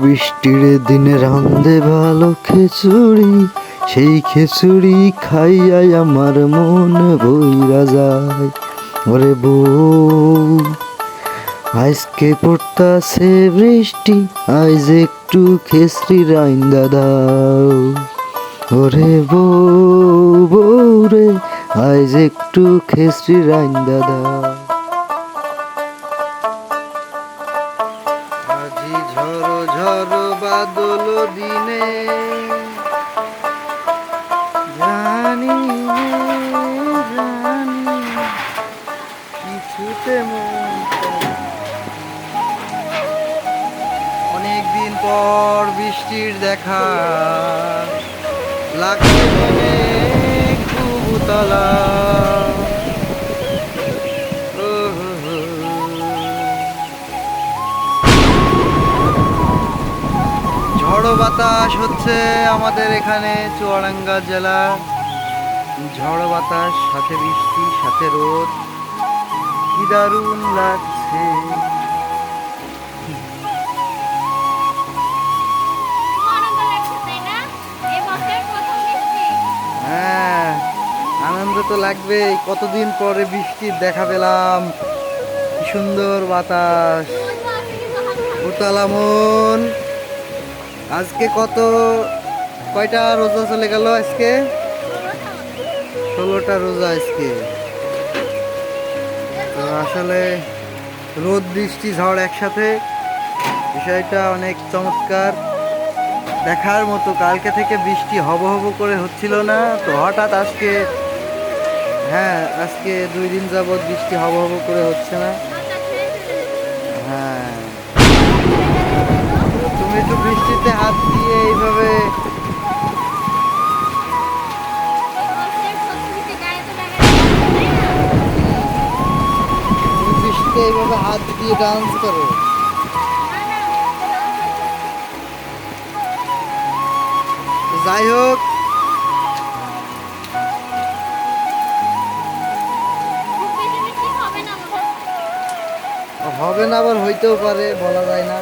বৃষ্টির দিনে রান্ধে ভালো খিচুড়ি, সেই খিচুড়ি খাইয়াই আমার মন বইরা যায়। ওরে বউ, আজকে পড়তাছে বৃষ্টি, আজ একটু খেসরি রাইন্দা দাও। ওরে বউ বউ রে আজ একটু খেসরি রাইন্দা দাও। বাদল দিনে। জানি জানি কিছুতে মন অনেক পর বৃষ্টির দেখা। লাগছে ঝড়ো বাতাস হচ্ছে আমাদের এখানে চুয়াডাঙ্গা জেলা ঝড়ো বাতাস সাথে বৃষ্টি সাথে রোদ। কি দারুণ লাগছে। হ্যাঁ আনন্দ তো লাগবেই। কতদিন পরে বৃষ্টির দেখা পেলাম। কি সুন্দর বাতাস। রোদ আজকে কত, কয়টা রোজা চলে গেল আজকে? ষোলোটা রোজা আজকে। তো আসলে রোদ, বৃষ্টি, ঝড় একসাথে বিষয়টা অনেক চমৎকার। দেখার মতো কালকে থেকে বৃষ্টি হব হব করে হচ্ছিল না। তো হঠাৎ আজকে হ্যাঁ আজকে দুই দিন যাবৎ বৃষ্টি হব হব করে হচ্ছে না। হ্যাঁ। তুমি একটু বৃষ্টিতে হাত দিয়ে ডান্স করো। যাই হোক। হবে না আবার হইতেও পারে বলা যায় না।